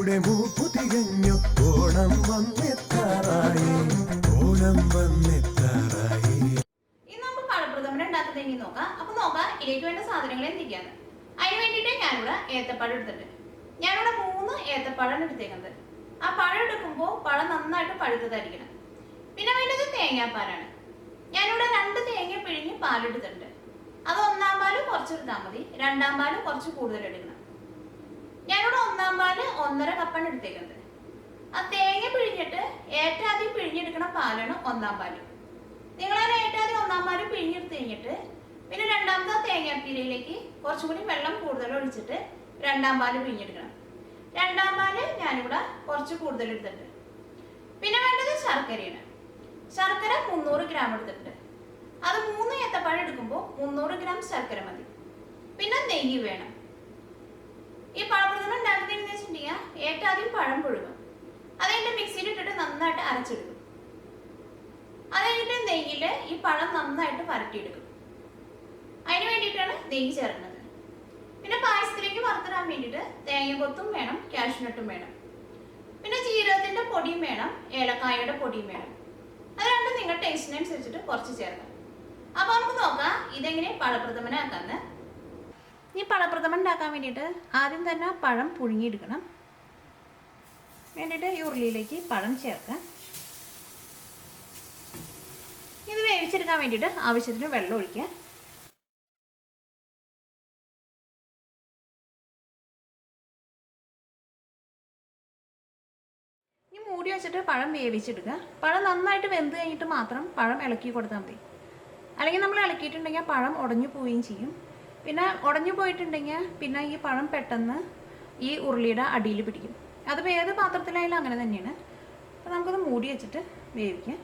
മഴയുടെ മൂപ്പു തികഞ്ഞു ഓണം വന്നെത്താറായി. ഓണം വന്നെത്താറായി. നോക്കാം. അപ്പൊ നോക്കാം ഇതിലേക്ക് വേണ്ട സാധനങ്ങൾ എന്തൊക്കെയാണ്? അതിന് വേണ്ടിട്ട് ഞാനിവിടെ ഏത്തപ്പഴം എടുത്തിട്ടുണ്ട്. ഞാനിവിടെ മൂന്ന് ഏത്തപ്പഴം എടുത്തേക്കുന്നത്. ആ പഴം എടുക്കുമ്പോൾ പഴം നന്നായിട്ട് പഴുത്തതായിരിക്കണം. പിന്നെ വേണ്ടത് തേങ്ങാപ്പാലാണ്. ഞാനിവിടെ രണ്ട് തേങ്ങ പിഴിഞ്ഞ് പാലെടുത്തിട്ടുണ്ട്. അത് ഒന്നാം പാൽ കുറച്ചെടുത്താൽ മതി. രണ്ടാം പാൽ കുറച്ച് കൂടുതൽ എടുക്കണം. ഞാനിവിടെ ഒന്നാം പാൽ ഒന്നര കപ്പാണ് എടുത്തേക്കുന്നത്. ആ തേങ്ങ പിഴിഞ്ഞിട്ട് ഏറ്റവും ആദ്യം പിഴിഞ്ഞെടുക്കണ പാലാണ് ഒന്നാം പാൽ. നിങ്ങളതിന് ഏറ്റവും ആദ്യം ഒന്നാം പാൽ പിഴിഞ്ഞെടുത്ത് കഴിഞ്ഞിട്ട് പിന്നെ രണ്ടാമത്തെ തേങ്ങാപ്പീരയിലേക്ക് കുറച്ചും കൂടി വെള്ളം കൂടുതൽ ഒഴിച്ചിട്ട് രണ്ടാം പാൽ പിഴിഞ്ഞെടുക്കണം. രണ്ടാം പാൽ ഞാനിവിടെ കുറച്ച് കൂടുതൽ എടുത്തിട്ടുണ്ട്. പിന്നെ വേണ്ടത് ശർക്കരയാണ്. ശർക്കര മുന്നൂറ് ഗ്രാം എടുത്തിട്ടുണ്ട്. അത് മൂന്ന് ഏത്തപ്പഴം എടുക്കുമ്പോൾ മുന്നൂറ് ഗ്രാം ശർക്കര മതി. പിന്നെ നെയ്യ് വേണം. ഈ പഴപ്രഥമൻ ഉണ്ടാക്കുന്നതെന്ന് വെച്ചിട്ടുണ്ടെങ്കിൽ ഏറ്റവും ആദ്യം പഴം പുഴുതും അത് മിക്സിയിൽ ഇട്ടിട്ട് നന്നായിട്ട് അരച്ചെടുക്കും. അത് കഴിഞ്ഞിട്ട് നെയ്യിൽ ഈ പഴം നന്നായിട്ട് പരട്ടിയെടുക്കും അതിന് വേണ്ടിയിട്ടാണ് നെയ്യ് ചേർക്കുന്നത്. പിന്നെ പായസത്തിലേക്ക് വറുത്തിടാൻ വേണ്ടിയിട്ട് തേങ്ങകൊത്തും വേണം കാഷ്നട്ടും വേണം. പിന്നെ ജീരകത്തിന്റെ പൊടിയും വേണം ഏലക്കായയുടെ പൊടിയും വേണം. അത് രണ്ടും നിങ്ങളുടെ ടേസ്റ്റിനനുസരിച്ചിട്ട് കുറച്ച് ചേർക്കാം. അപ്പോൾ നമുക്ക് നോക്കാം ഇതെങ്ങനെ പഴപ്രഥമനാക്കാന്ന്. പഴപ്രഥമൻ ഉണ്ടാക്കാൻ വേണ്ടിയിട്ട് ആദ്യം തന്നെ പഴം പുഴുങ്ങിയെടുക്കണം. വേണ്ടിയിട്ട് ഈ ഉരുളിയിലേക്ക് പഴം ചേർക്കാം ഇത് വേവിച്ചെടുക്കാൻ വേണ്ടിയിട്ട് ആവശ്യത്തിന് വെള്ളം ഒഴിക്കുക. ഇനി മൂടി വെച്ചിട്ട് പഴം വേവിച്ചെടുക്കുക. പഴം നന്നായിട്ട് വെന്ത് കഴിഞ്ഞിട്ട് മാത്രം പഴം ഇളക്കി കൊടുത്താൽ മതി. അല്ലെങ്കിൽ നമ്മൾ ഇളക്കിയിട്ടുണ്ടെങ്കിൽ പഴം ഉടഞ്ഞു പോവുകയും ചെയ്യും. പിന്നെ ഉടഞ്ഞു പോയിട്ടുണ്ടെങ്കിൽ പിന്നെ ഈ പഴം പെട്ടെന്ന് ഈ ഉരുളിയുടെ അടിയിൽ പിടിക്കും. അതിപ്പോൾ ഏത് പാത്രത്തിലായാലും അങ്ങനെ തന്നെയാണ്. അപ്പോൾ നമുക്കത് മൂടി വെച്ചിട്ട് വേവിക്കാം.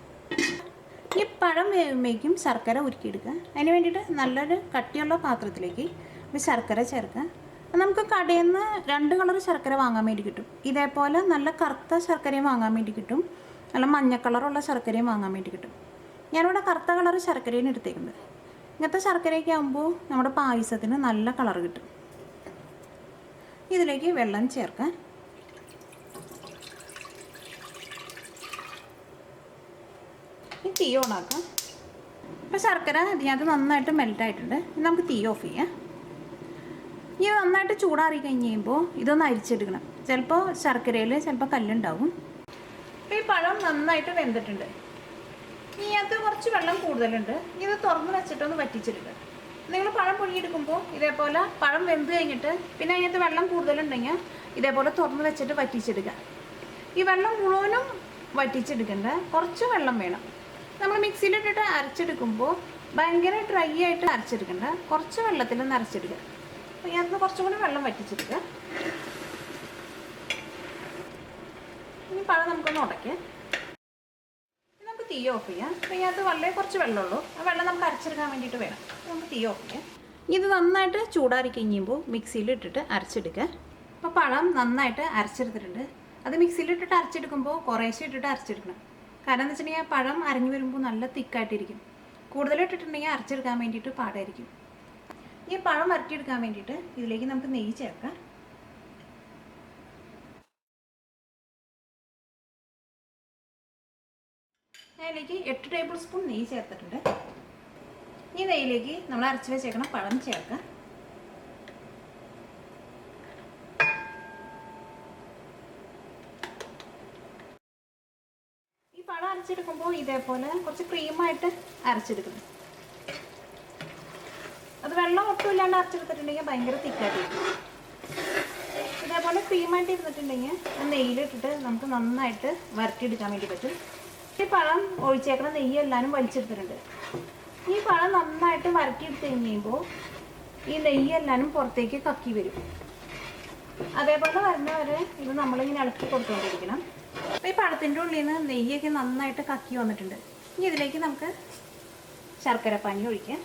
ഈ പഴം വേവുമ്പോഴേക്കും ശർക്കര ഉരുക്കിയെടുക്കുക. അതിന് വേണ്ടിയിട്ട് നല്ലൊരു കട്ടിയുള്ള പാത്രത്തിലേക്ക് ശർക്കര ചേർക്കുക. നമുക്ക് കടയിൽ നിന്ന് രണ്ട് കളർ ശർക്കര വാങ്ങാൻ വേണ്ടി കിട്ടും. ഇതേപോലെ നല്ല കറുത്ത ശർക്കരയും വാങ്ങാൻ വേണ്ടി കിട്ടും. നല്ല മഞ്ഞ കളറുള്ള ശർക്കരയും വാങ്ങാൻ വേണ്ടി കിട്ടും. ഞാനിവിടെ കറുത്ത കളർ ശർക്കരയാണ് എടുത്തേക്കുന്നത്. ഇങ്ങനത്തെ ശർക്കരയൊക്കെ ആകുമ്പോൾ നമ്മുടെ പായസത്തിന് നല്ല കളർ കിട്ടും. ഇതിലേക്ക് വെള്ളം ചേർക്കാം. ഈ തീ ഓണാക്കാം ഇപ്പോൾ ശർക്കര ഇതിനകത്ത് നന്നായിട്ട് ഇനി നമുക്ക് തീ ഓഫ് ചെയ്യാം. ഇനി നന്നായിട്ട് ചൂടാറി കഴിഞ്ഞ് കഴിയുമ്പോൾ ഇതൊന്ന് അരിച്ചെടുക്കണം. ചിലപ്പോൾ ശർക്കരയിൽ ചിലപ്പോൾ കല്ലുണ്ടാവും. ഈ പഴം നന്നായിട്ട് വെന്തിട്ടുണ്ട്. ഇതിനകത്ത് കുറച്ച് വെള്ളം കൂടുതലുണ്ട്. ഇത് തുറന്ന് വെച്ചിട്ടൊന്ന് വറ്റിച്ചെടുക്കുക നിങ്ങൾ പഴം പുഴുങ്ങിയെടുക്കുമ്പോൾ ഇതേപോലെ പഴം വെന്ത് കഴിഞ്ഞിട്ട് പിന്നെ അതിനകത്ത് വെള്ളം കൂടുതലുണ്ടെങ്കിൽ ഇതേപോലെ തുറന്ന് വെച്ചിട്ട് വറ്റിച്ചെടുക്കുക ഈ വെള്ളം മുഴുവനും വറ്റിച്ചെടുക്കേണ്ട. കുറച്ച് വെള്ളം വേണം. നമ്മൾ മിക്സിയിലിട്ടിട്ട് അരച്ചെടുക്കുമ്പോൾ ഭയങ്കര ഡ്രൈ ആയിട്ട് അരച്ചെടുക്കണ്ട. കുറച്ച് വെള്ളത്തിൽ നിന്ന് അരച്ചെടുക്കുക. അപ്പോൾ ഇതിനകത്ത് കുറച്ചും കൂടി വെള്ളം വറ്റിച്ചെടുക്കുക. ഇനി പഴം നമുക്കൊന്ന് ഉടയ്ക്കാം. ഇനി തീ ഓഫ് ചെയ്യാം. അപ്പോൾ ഇതിനകത്ത് വളരെ കുറച്ച് വെള്ളമുള്ളൂ ആ വെള്ളം നമുക്ക് അരച്ചെടുക്കാൻ വേണ്ടിയിട്ട് വേണം. നമുക്ക് തീ ഓഫ് ചെയ്യാം. ഇത് നന്നായിട്ട് ചൂടാറി കഴിയുമ്പോൾ മിക്സിയിൽ ഇട്ടിട്ട് അരച്ചെടുക്കുക. അപ്പോൾ പഴം നന്നായിട്ട് അരച്ചെടുത്തിട്ടുണ്ട്. അത് മിക്സിയിൽ ഇട്ടിട്ട് അരച്ചെടുക്കുമ്പോൾ കുറേശ്ശെ ഇട്ടിട്ട് അരച്ചെടുക്കണം. കാരണം എന്ന് വെച്ചിട്ടുണ്ടെങ്കിൽ പഴം അരഞ്ഞു വരുമ്പോൾ നല്ല തിക്കായിട്ടിരിക്കും. കൂടുതലിട്ടിട്ടുണ്ടെങ്കിൽ അരച്ചെടുക്കാൻ വേണ്ടിയിട്ട് പാടായിരിക്കും. ഈ പഴം വരട്ടിയെടുക്കാൻ വേണ്ടിയിട്ട് ഇതിലേക്ക് നമുക്ക് നെയ്യ് ചേർക്കാം. അതിലേക്ക് എട്ട് ടേബിൾ സ്പൂൺ നെയ്യ് ചേർത്തിട്ടുണ്ട്. ഈ നെയ്യിലേക്ക് നമ്മൾ അരച്ച് വെച്ചേക്കണം പഴം ചേർക്കാം. ഈ പഴം അരച്ചെടുക്കുമ്പോൾ ഇതേപോലെ കുറച്ച് ക്രീമായിട്ട് അരച്ചെടുക്കണം. അത് വെള്ളം ഒട്ടും ഇല്ലാണ്ട് അരച്ചെടുത്തിട്ടുണ്ടെങ്കിൽ ഭയങ്കര തിക്കായിട്ടിരിക്കും ഇതേപോലെ ക്രീമായിട്ട് ഇരുന്നിട്ടുണ്ടെങ്കിൽ നെയ്യിലിട്ടിട്ട് നമുക്ക് നന്നായിട്ട് വരട്ടിയെടുക്കാൻ വേണ്ടി പറ്റും. ഈ പഴം ഒഴിച്ചേക്കണ നെയ്യ് എല്ലാവരും വലിച്ചെടുത്തിട്ടുണ്ട്. ഈ പഴം നന്നായിട്ട് വരട്ടിയെടുത്ത് കഴിയുമ്പോൾ ഈ നെയ്യ് എല്ലാവരും പുറത്തേക്ക് കക്കി വരും. അതേപോലെ വരുന്നവരെ ഇത് നമ്മളിങ്ങനെ ഇളക്കി കൊടുത്തുകൊണ്ടിരിക്കണം അപ്പോൾ ഈ പഴത്തിന്റെ ഉള്ളിൽ നിന്ന് നെയ്യൊക്കെ നന്നായിട്ട് കക്കി വന്നിട്ടുണ്ട്. ഇനി ഇതിലേക്ക് നമുക്ക് ശർക്കര ശർക്കരപ്പാനി ഒഴിക്കാം.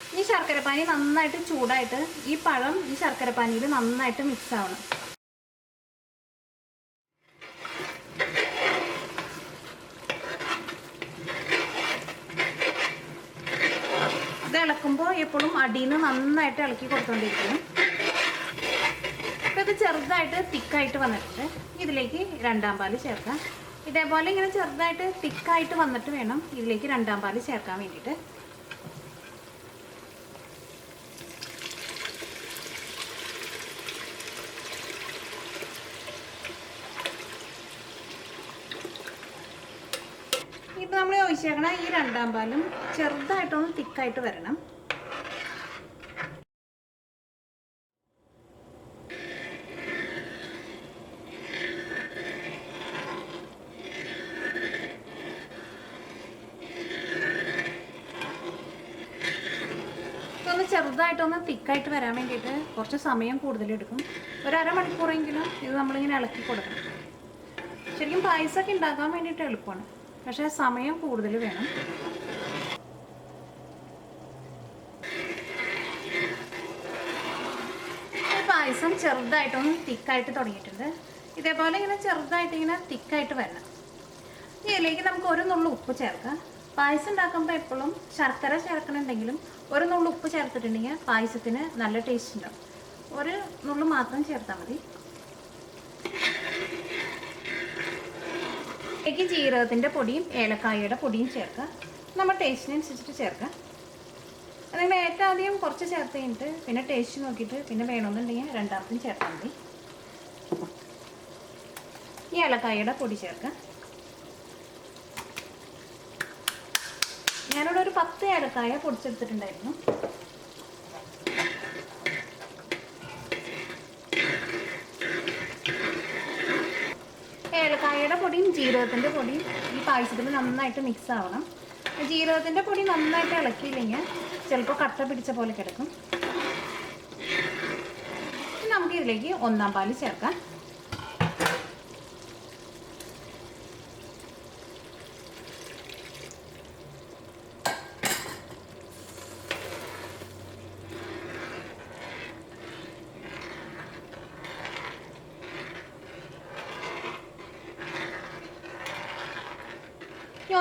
ഈ ശർക്കരപ്പാനി നന്നായിട്ട് ചൂടായിട്ട് ഈ പഴം ഈ ശർക്കരപ്പാനിയിൽ നന്നായിട്ട് മിക്സ് ആവണം. എപ്പോഴും അടിയിൽ നിന്ന് നന്നായിട്ട് ഇളക്കി കൊടുത്തോണ്ടിരിക്കും അപ്പോൾ ഇത് ചെറുതായിട്ട് തിക്കായിട്ട് വന്നിട്ടുണ്ട്. ഇതിലേക്ക് രണ്ടാം പാൽ ചേർക്കാം. ഇതേപോലെ ഇങ്ങനെ ചെറുതായിട്ട് തിക്കായിട്ട് വന്നിട്ട് വേണം ഇതിലേക്ക് രണ്ടാം പാൽ ചേർക്കാൻ വേണ്ടിയിട്ട്. ഇപ്പോൾ നമ്മൾ ഒഴിച്ചേക്കണ ഈ രണ്ടാം പാലും ചെറുതായിട്ടൊന്ന് തിക്കായിട്ട് വരണം. ചെറുതായിട്ടൊന്ന് തിക്കായിട്ട് വരാൻ വേണ്ടിയിട്ട് കുറച്ച് സമയം കൂടുതലെടുക്കും ഒരു അരമണിക്കൂറെങ്കിലും ഇത് നമ്മളിങ്ങനെ ഇളക്കി കൊടുക്കണം. ശരിക്കും പായസമൊക്കെ ഉണ്ടാക്കാൻ വേണ്ടിയിട്ട് എളുപ്പമാണ്. പക്ഷേ സമയം കൂടുതൽ വേണം. പായസം ചെറുതായിട്ടൊന്ന് തിക്കായിട്ട് തുടങ്ങിയിട്ടുണ്ട്. ഇതേപോലെ ഇങ്ങനെ ചെറുതായിട്ട് ഇങ്ങനെ തിക്കായിട്ട് വരണം. ഇതിലേക്ക് നമുക്ക് ഒരു നുള്ളു ഉപ്പ് ചേർക്കാം. പായസം ഉണ്ടാക്കുമ്പോൾ എപ്പോഴും ശർക്കര ചേർക്കണമെങ്കിലും ഒരു നുള്ളു ഉപ്പ് ചേർത്തിട്ടുണ്ടെങ്കിൽ പായസത്തിന് നല്ല ടേസ്റ്റ് ഉണ്ടാവും. ഒരു നുള്ളു മാത്രം ചേർത്താൽ മതി. ഇതിലേക്ക് ജീരകത്തിന്റെ പൊടിയും ഏലക്കായയുടെ പൊടിയും ചേർക്കുക. നമ്മൾ ടേസ്റ്റിനനുസരിച്ചിട്ട് ചേർക്കുക. നിങ്ങൾ ഏറ്റവും ആദ്യം കുറച്ച് ചേർത്ത് കഴിഞ്ഞിട്ട് പിന്നെ ടേസ്റ്റ് നോക്കിയിട്ട് പിന്നെ വേണമെന്നുണ്ടെങ്കിൽ രണ്ടാമത്തും ചേർത്താൽ മതി. ഏലക്കായയുടെ പൊടി ചേർക്കുക. ഞാനിവിടെ ഒരു പത്ത് ഏലക്കായ പൊടിച്ചെടുത്തിട്ടുണ്ടായിരുന്നു. ഏലക്കായയുടെ പൊടിയും ജീരകത്തിന്റെ പൊടിയും ഈ പായസത്തിൽ നന്നായിട്ട് മിക്സ് ആവണം. ജീരകത്തിന്റെ പൊടി നന്നായിട്ട് ഇളക്കിയില്ലെങ്കിൽ ചിലപ്പോൾ കട്ട പിടിച്ച പോലെ കിടക്കും. ഇനി നമുക്ക് ഇതിലേക്ക് ഒന്നാം പാൽ ചേർക്കാം.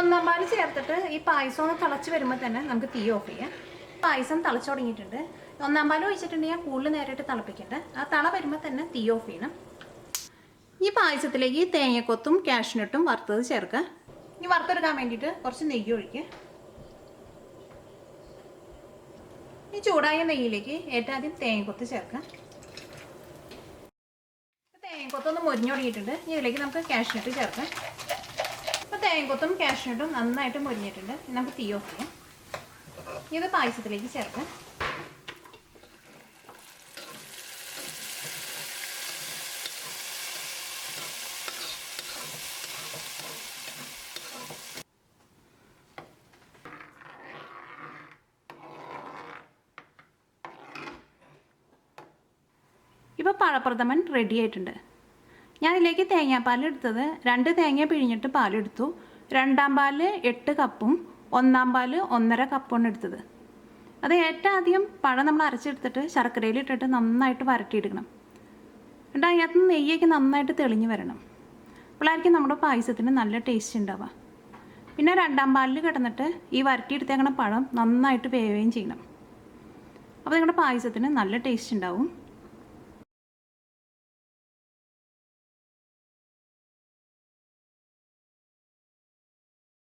ഒന്നാം പാൽ ചേർത്തിട്ട് ഈ പായസം ഒന്ന് തിളച്ച് വരുമ്പോൾ തന്നെ നമുക്ക് തീ ഓഫ് ചെയ്യാം. പായസം തിളച്ച് തുടങ്ങിയിട്ടുണ്ട്. ഒന്നാം പാൽ ഒഴിച്ചിട്ടുണ്ടെങ്കിൽ കൂടുതൽ നേരിട്ട് തിളപ്പിക്കണ്ട ആ തള വരുമ്പോൾ തന്നെ തീ ഓഫ് ചെയ്യണം. ഈ പായസത്തിലേക്ക് ഈ തേങ്ങക്കൊത്തും കാഷ്നട്ടും വറുത്തത് ചേർക്കുക. ഇനി വറുത്തെടുക്കാൻ വേണ്ടിയിട്ട് കുറച്ച് നെയ്യ് ഒഴിക്കുക. ഈ ചൂടായ നെയ്യിലേക്ക് ഏറ്റവും ആദ്യം തേങ്ങക്കൊത്ത് ചേർക്കാം തേങ്ങക്കൊത്തൊന്ന് മുരിഞ്ഞു തുടങ്ങിയിട്ടുണ്ട്. ഇനി ഇതിലേക്ക് നമുക്ക് കാഷ്നട്ട് ചേർക്കാം. തേങ്ങക്കൊത്തും കാഷ്നട്ടും നന്നായിട്ട് മുരിഞ്ഞിട്ടുണ്ട്. നമുക്ക് തീ ഓഫ് ചെയ്യാം. ഇത് പായസത്തിലേക്ക് ചേർക്കാം. ഇപ്പോൾ പഴപ്രഥമൻ റെഡി ആയിട്ടുണ്ട്. ഞാൻ ഇതിലേക്ക് തേങ്ങാപ്പാൽ എടുത്തത്. രണ്ട് തേങ്ങ പിഴിഞ്ഞിട്ട് പാലെടുത്തു രണ്ടാം പാൽ എട്ട് കപ്പും ഒന്നാം പാൽ ഒന്നര കപ്പാണ് എടുത്തത്. അത് ഏറ്റവും ആദ്യം പഴം നമ്മൾ അരച്ചെടുത്തിട്ട് ശർക്കരയിൽ ഇട്ടിട്ട് നന്നായിട്ട് വരട്ടിയെടുക്കണം. എന്നിട്ട് അതിനകത്ത് നെയ്യൊക്കെ നന്നായിട്ട് തെളിഞ്ഞു വരണം. അപ്പോഴായിരിക്കും നമ്മുടെ പായസത്തിന് നല്ല ടേസ്റ്റ് ഉണ്ടാവുക. പിന്നെ രണ്ടാം പാലിൽ കിടന്നിട്ട് ഈ വരട്ടിയെടുത്തേക്കണ പഴം നന്നായിട്ട് വേവുകയും ചെയ്യണം. അപ്പോൾ നിങ്ങളുടെ പായസത്തിന് നല്ല ടേസ്റ്റ് ഉണ്ടാവും.